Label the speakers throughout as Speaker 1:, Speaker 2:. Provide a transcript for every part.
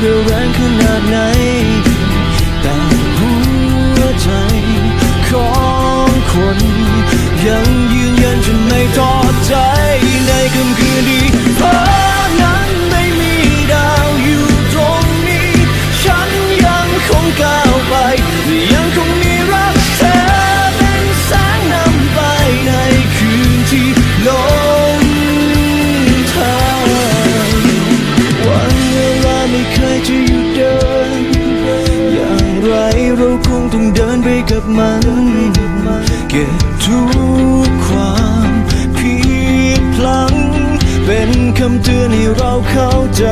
Speaker 1: เรืะแรงขนาดไหน แต่หัวใจของคนยัง ต้องเดินไปกับมัน เก็บทุกความผิดพลังเป็นคำเตือนให้เราเข้าใจ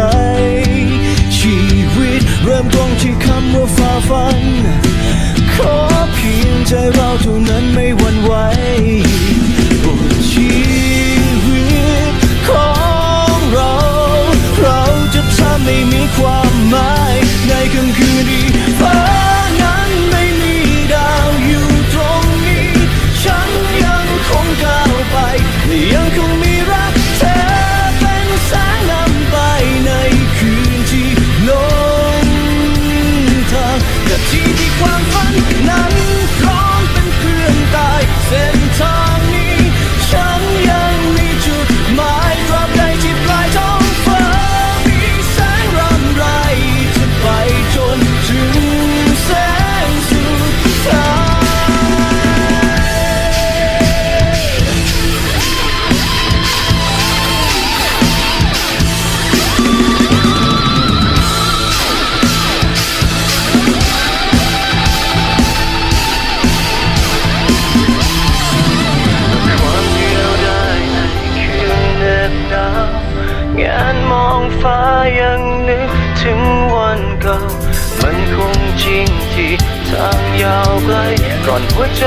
Speaker 1: ชีวิตเริ่มต้นที่คำว่าฝ่าฟัน ขอเพียงใจเราเท่านั้นไม่ ถึงวันเก่า มันคงจริงที่ทางยาวไกลก่อนหัวใจ